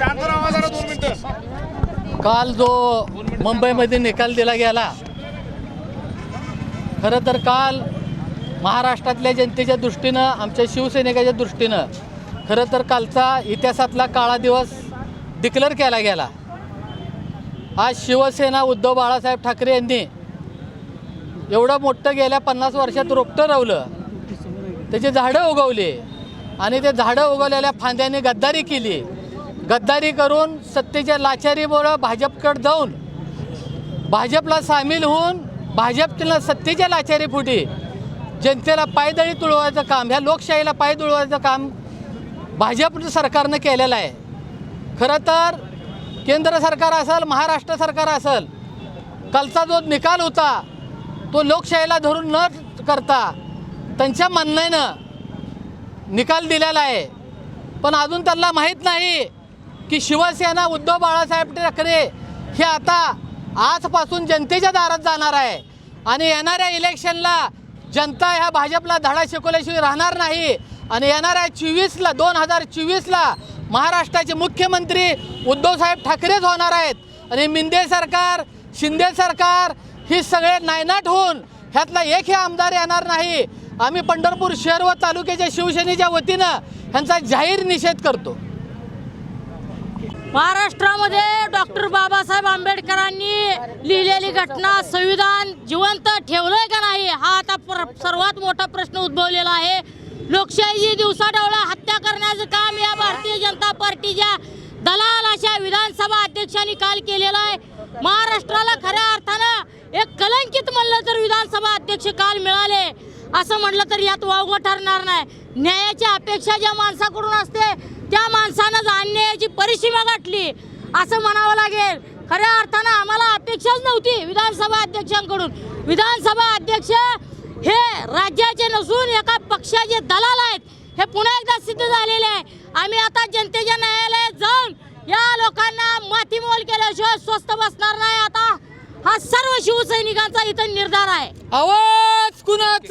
शांत राहा जरा दोन मिनिटं. काल जो मुंबईमध्ये निकाल दिला गेला खरं तर काल महाराष्ट्रातल्या जनतेच्या दृष्टीनं आमच्या शिवसैनिकाच्या दृष्टीनं खरं तर कालचा इतिहासातला काळा दिवस डिक्लेअर केला गेला. आज शिवसेना उद्धव बाळासाहेब ठाकरे यांनी एवढं मोठं गेल्या पन्नास वर्षात रोपटं रवलं त्याची झाडं उगवली आणि ते झाडं उगवलेल्या फांद्याने गद्दारी केली. गद्दारी करून सत्तेच्या लाचारीमुळं भाजपकडे जाऊन भाजपला सामील होऊन भाजपला सत्तेच्या लाचारीपुटी जनतेला पायदळी तुळवायचं काम ह्या लोकशाहीला पाय तुळवायचं काम भाजप सरकारनं केलेलं आहे. खरं तर केंद्र सरकार असेल महाराष्ट्र सरकार असेल कालचा जो निकाल होता तो लोकशाहीला धरून न करता त्यांच्या म्हणण्यानं निकाल दिलेला आहे. पण अजून त्यांना माहीत नाही की शिवसेना उद्धव बाळासाहेब ठाकरे हे आता आजपासून जनतेच्या दारात जाणार आहे. आणि येणाऱ्या इलेक्शनला जनता ह्या भाजपला धडा शिकवल्याशिवाय राहणार नाही. आणि येणाऱ्या चोवीसला दोन हजार चोवीसला महाराष्ट्राचे मुख्यमंत्री उद्धवसाहेब ठाकरेच होणार आहेत. आणि मिंदे सरकार शिंदे सरकार ही सगळे नायनाट होऊन ह्यातला एकही आमदार येणार नाही. आम्ही पंढरपूर शहर व तालुक्याच्या शिवसेनेच्या वतीनं ह्यांचा जाहीर निषेध करतो. महाराष्ट्रामध्ये डॉक्टर बाबासाहेब आंबेडकरांनी लिहिलेली घटना संविधान जिवंत ठेवलंय का नाही? हा आता सर्वात मोठा प्रश्न उद्भवलेला आहे. लोकशाहीची दिवसाढवळा हत्या करण्याचं काम या भारतीय जनता पार्टीच्या दलाल अशा विधानसभा अध्यक्षांनी काल केलेलं आहे. महाराष्ट्राला खऱ्या अर्थानं एक कलंकित म्हणलं तर विधानसभा अध्यक्ष काल मिळाले. असं म्हटलं तर यात वावगं ठरणार नाही. न्यायाची अपेक्षा ज्या माणसाकडून असते माणसानं अन्यायाची परिसीमा गाठली असं म्हणावं लागेल. खऱ्या अर्थानं आम्हाला अपेक्षाच नव्हती विधानसभा अध्यक्षांकडून. विधानसभा अध्यक्ष हे राज्याचे नसून एका पक्षाचे दलाल आहेत. हे पुन्हा एकदा सिद्ध झालेले आहे. आम्ही आता जनतेच्या न्यायालयात जाऊन या लोकांना मातीमोल केल्याशिवाय स्वस्त बसणार नाही. आता हा सर्व शिवसैनिकांचा इथं निर्धार आहे. आवाज कुणाचा?